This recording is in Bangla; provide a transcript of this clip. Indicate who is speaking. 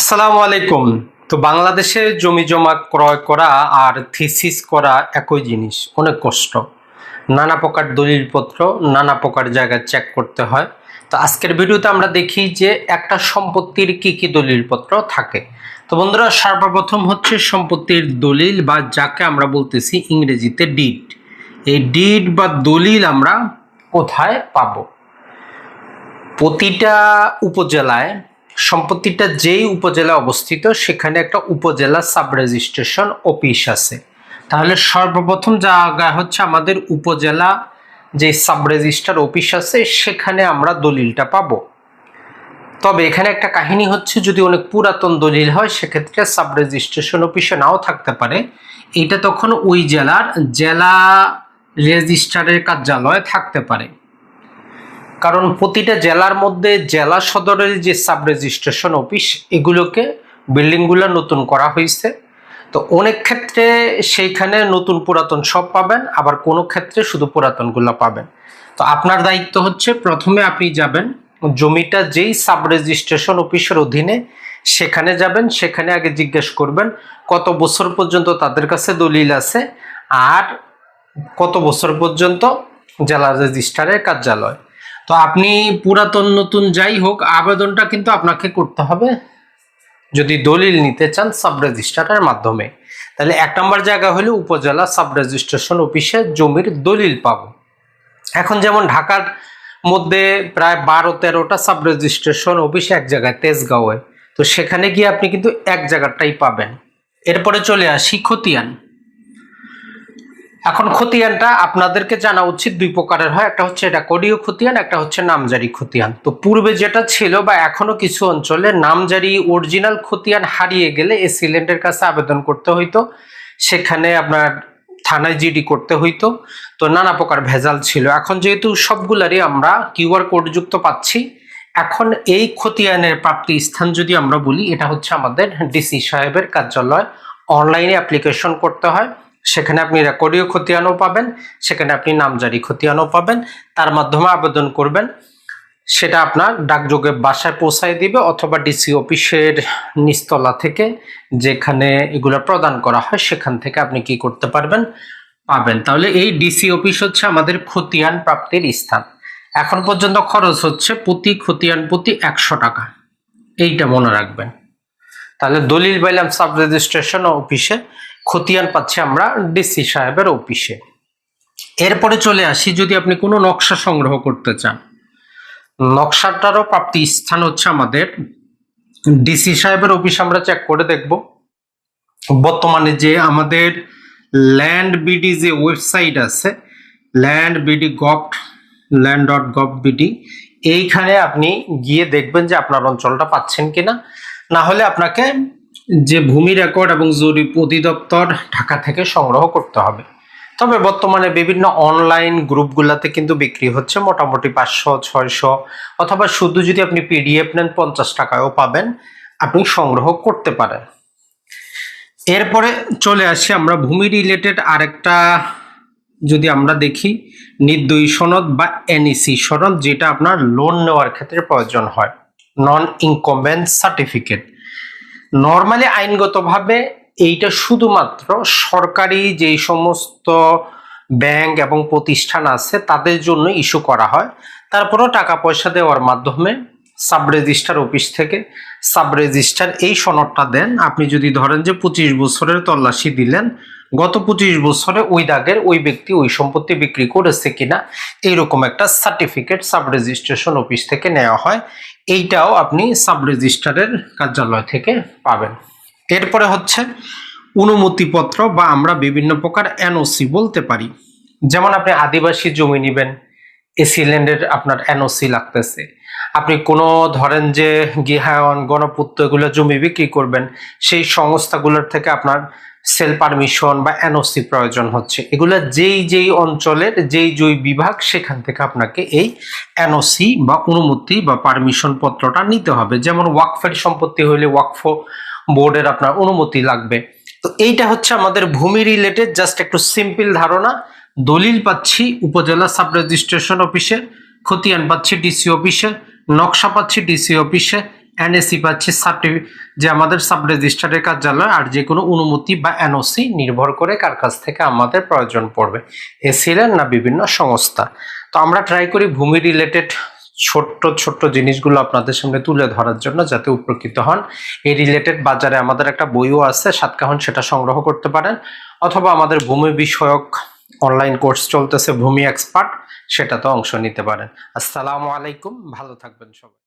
Speaker 1: আসসালামু আলাইকুম। তো বাংলাদেশে জমি জমা ক্রয় করা আর থিসিস করা একই জিনিস, অনেক কষ্ট। নানা প্রকার দলিলপত্র, নানা প্রকার জায়গায় চেক করতে হয়। তো আজকের ভিডিওতে আমরা দেখি যে একটা সম্পত্তির কি কি দলিলপত্র থাকে। তো বন্ধুরা, সর্বপ্রথম হচ্ছে সম্পত্তির দলিল বা যাকে আমরা বলতেছি ইংরেজিতে ডিড এই ডিড বা দলিল আমরা কোথায় পাবো? প্রতিটা উপজেলায় সম্পত্তিটা যেই উপজেলা অবস্থিত, সেখানে একটা উপজেলা সাব রেজিস্ট্রেশন অফিস আছে। তাহলে সর্বপ্রথম জায়গা হচ্ছে, আমাদের উপজেলা যে সাব রেজিস্টার অফিস আছে, সেখানে আমরা দলিলটা পাবো। তবে এখানে একটা কাহিনী হচ্ছে, যদি অনেক পুরাতন দলিল হয়, সেক্ষেত্রে সাব রেজিস্ট্রেশন অফিসে নাও থাকতে পারে। এটা তখন ওই জেলার জেলা রেজিস্ট্রারের কার্যালয়ে থাকতে পারে। কারণ প্রতিটা জেলার মধ্যে জেলা সদরের যে সাব রেজিস্ট্রেশন অফিস, এগুলোকে বিল্ডিংগুলো নতুন করা হয়েছে। তো অনেক ক্ষেত্রে সেইখানে নতুন পুরাতন সব পাবেন, আবার কোনো ক্ষেত্রে শুধু পুরাতনগুলো পাবেন। তো আপনার দায়িত্ব হচ্ছে প্রথমে আপনি যাবেন, জমিটা যেই সাব রেজিস্ট্রেশন অফিসের অধীনে সেখানে যাবেন, সেখানে আগে জিজ্ঞেস করবেন কত বছর পর্যন্ত তাদের কাছে দলিল আছে আর কত বছর পর্যন্ত জেলা রেজিস্ট্রারের কার্যালয়। তো আপনি পুরাতন, নতুন যাই হোক, আবেদনটা কিন্তু আপনাকে করতে হবে। যদি দলিল নিতে চান সাব রেজিস্ট্রারের মাধ্যমে, তাহলে এক নম্বর জায়গা হলো উপজেলা সাব রেজিস্ট্রেশন অফিসে জমির দলিল পাবো। এখন যেমন ঢাকার মধ্যে প্রায় বারো, তেরোটা সাব রেজিস্ট্রেশন অফিস এক জায়গায়, তেজগাঁওয়ে। তো সেখানে গিয়ে আপনি কিন্তু এক জায়গাটাই পাবেন। এরপরে চলে আসি খতিয়ান। এখন খতিয়ানটা আপনাদেরকে জানা উচিত দুই প্রকারের হয়। একটা হচ্ছে এটা কোডীয় খতিয়ান, একটা হচ্ছে নামজারি খতিয়ান। তো পূর্বে যেটা ছিল বা এখনও কিছু অঞ্চলে নামজারি অরিজিনাল খতিয়ান হারিয়ে গেলে এই সিলেন্ডের কাছে আবেদন করতে হইতো। সেখানে আপনার থানায় জিডি করতে হইতো। তো নানা প্রকার ভেজাল ছিল। এখন যেহেতু সবগুলারই আমরা কিউআর কোড যুক্ত পাচ্ছি, এখন এই খতিয়ানের প্রাপ্তি স্থান যদি আমরা বলি, এটা হচ্ছে আমাদের ডিসি সাহেবের কার্যালয়। অনলাইনে অ্যাপ্লিকেশন করতে হয়। সেখানে আপনি রেকর্ডীয় খতিয়ানও পাবেন, সেখানে আপনি নামজারি খতিয়ানও পাবেন, তার মাধ্যমে আবেদন করবেন। সেটা আপনার ডাকযোগে বাসায় পৌঁছায় দিবে অথবা ডিসি অফিসের নিচতলা থেকে যেখানে এগুলো প্রদান করা হয়, সেখান থেকে আপনি কি করতে পারবেন, পাবেন। তাহলে এই ডিসি অফিস হচ্ছে আমাদের খতিয়ান প্রাপ্তির স্থান। এখন পর্যন্ত খরচ হচ্ছে প্রতি খতিয়ান প্রতি একশো টাকা। এইটা মনে রাখবেন। তাহলে দলিল পাইলাম সাব রেজিস্ট্রেশন অফিসে। খতিয়ান পাচ্ছি আমরা ডিসি সাহেবের অফিসে। এরপরে চলে আসি, যদি আপনি কোনো নকশা সংগ্রহ করতে চান। নকশাটারও প্রাপ্তি স্থান হচ্ছে আমাদের ডিসি সাহেবের অফিস, আমরা চেক করে দেখব। বর্তমানে যে আমাদের ল্যান্ড বিডি যে ওয়েবসাইট আছে land BD gov land dot gov BD এইখানে আপনি গিয়ে দেখবেন যে আপনার অঞ্চলটা পাচ্ছেন কিনা। না হলে আপনাকে যে ভূমি রেকর্ড এবং জরিপ অধিদপ্তর ঢাকা থেকে সংগ্রহ করতে হবে। তবে বর্তমানে বিভিন্ন অনলাইন গ্রুপগুলোতে কিন্তু বিক্রি হচ্ছে মোটামুটি পাঁচশো, ছয়শো অথবা শুধু যদি আপনি পিডিএফ নেন পঞ্চাশ টাকায়ও পাবেন, আপনি সংগ্রহ করতে পারেন। এরপরে চলে আসি আমরা ভূমি রিলেটেড আরেকটা, যদি আমরা দেখি, নির্দয়ী সনদ বা এনইসি সনদ, যেটা আপনার লোন নেওয়ার ক্ষেত্রে প্রয়োজন হয়। নন ইনকমবেন্স সার্টিফিকেট নর্মালি আইনগতভাবে এইটা শুধুমাত্র সরকারি যেই সমস্ত ব্যাংক এবং প্রতিষ্ঠান আছে, তাদের জন্য ইস্যু করা হয়। তারপরেও টাকা পয়সা দেওয়ার মাধ্যমে সাব রেজিস্টার অফিস থেকে সাব রেজিস্টার এই সনদটা দেন। আপনি যদি ধরেন যে পঁচিশ বছরের তল্লাশি দিলেন, গত পঁচিশ বছরে ওই দাগের ওই ব্যক্তি ওই সম্পত্তি বিক্রি করেছে কিনা, এইরকম একটা সার্টিফিকেট সাব রেজিস্ট্রেশন অফিস থেকে নেওয়া হয়। এইটাও আপনি সাব রেজিস্ট্রারের কার্যালয় থেকে পাবেন। এরপরে হচ্ছে অনুমতিপত্র বা আমরা বিভিন্ন প্রকার এনওসি বলতে পারি। যেমন আপনি আদিবাসী জমি নেবেন এসি ল্যান্ডের আপনার এনওসি লাগতেছে। আপনি কোনো ধরেন যে গৃহায়ন, গণপূর্ত এগুলো জমি বিক্রি করবেন, সেই সংস্থাগুলোর থেকে আপনার সেল পারমিশন বা এনওসি প্রয়োজন হচ্ছে। এগুলো যেই যেই অঞ্চলের যেই যেই বিভাগ, সেখান থেকে আপনাকে এই এনওসি বা অনুমতি বা পারমিশন পত্রটা নিতে হবে। যেমন ওয়াকফের সম্পত্তি হইলে ওয়াকফ বোর্ডের আপনার অনুমতি লাগবে। তো এইটা হচ্ছে আমাদের ভূমি রিলেটেড, জাস্ট একটু সিম্পল ধারণা। দলিল পাচ্ছি, উপজেলা সাব রেজিস্ট্রেশন অফিসে খতিয়ান পাচ্ছি ডিসি অফিসে নকশা পাচ্ছি ডিসি অফিসে এনএসি পাচ্ছি সার্টিফি যে আমাদের সাব রেজিস্ট্রারের কার্যালয় আর যে কোনো অনুমতি বা এনওসি নির্ভর করে কার কাছ থেকে আমাদের প্রয়োজন পড়বে। এসিলেন না বিভিন্ন সংস্থা। তো আমরা ট্রাই করি ভূমি রিলেটেড ছোট্ট ছোট্ট জিনিসগুলো আপনাদের সামনে তুলে ধরার জন্য যাতে উপকৃত হন। এই রিলেটেড বাজারে আমাদের একটা বইও আছে, সাতকাহন সেটা সংগ্রহ করতে পারেন। অথবা আমাদের ভূমি বিষয়ক অনলাইন কোর্স চলতেছে, ভূমি এক্সপার্ট সেটাতে অংশ নিতে পারেন। আসসালামু আলাইকুম, ভালো থাকবেন সবাই।